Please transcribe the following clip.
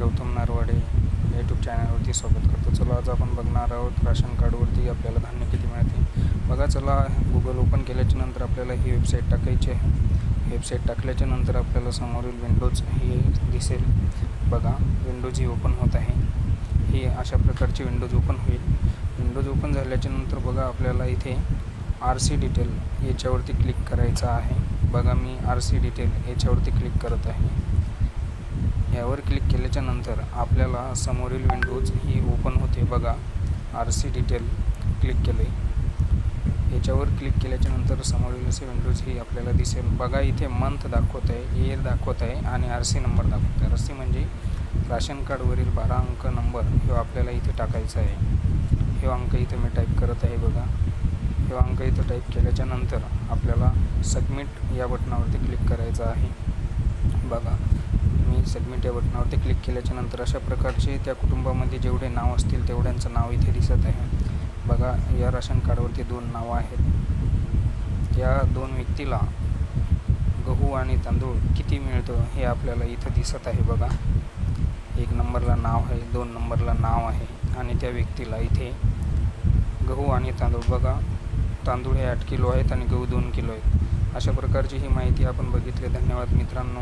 Gautam नारवाडे YouTube चॅनलवरती स्वागत करतो. चला आज आपण बघणार आहोत राशन कार्डवरती आपल्याला धान्य किती मिळते. बघा चला गुगल ओपन केल्याच्यानंतर आपल्याला ही वेबसाईट टाकायची आहे. वेबसाईट टाकल्याच्या नंतर आपल्याला समोरील विंडोज ही दिसेल. बघा विंडोज ही ओपन होत आहे. ही अशा प्रकारची विंडोज ओपन होईल. विंडोज ओपन झाल्याच्यानंतर बघा आपल्याला इथे आर सी डिटेल याच्यावरती क्लिक करायचं आहे. बघा मी आर सी डिटेल याच्यावरती क्लिक करत आहे. यावर क्लिक केल्याच्यानंतर आपल्याला समोरील विंडोज ही ओपन होते बघा. आर सी डिटेल क्लिक केले. याच्यावर क्लिक केल्याच्यानंतर समोरील असे विंडोज ही आपल्याला दिसेल. बघा इथे मंथ दाखवत आहे इयर दाखवत आहे आणि आर सी नंबर दाखवत आहे आर सी म्हणजे राशन कार्डवरील बारा अंक नंबर हे आपल्याला इथे टाकायचा आहे. हे अंक इथे मी टाईप करत आहे बघा. हे अंक इथं टाईप केल्याच्यानंतर आपल्याला सबमिट या बटनावरती क्लिक करायचं आहे. बघा. मी सबमिट या बटनावरती क्लिक केल्याच्यानंतर अशा प्रकारचे त्या कुटुंबामध्ये जेवढे नाव असतील तेवढ्यांचं नाव इथे दिसत आहे. बघा या राशन कार्डवरती दोन नावं आहेत. या दोन व्यक्तीला गहू आणि तांदूळ किती मिळतं हे आपल्याला इथं दिसत आहे बघा. एक नंबरला नाव आहे दोन नंबरला नाव आहे आणि त्या व्यक्तीला इथे गहू आणि तांदूळ बघा. तांदूळ हे आठ किलो आहेत आणि गहू दोन किलो आहेत. अशा प्रकारची ही माहिती आपण बघितली. धन्यवाद मित्रांनो.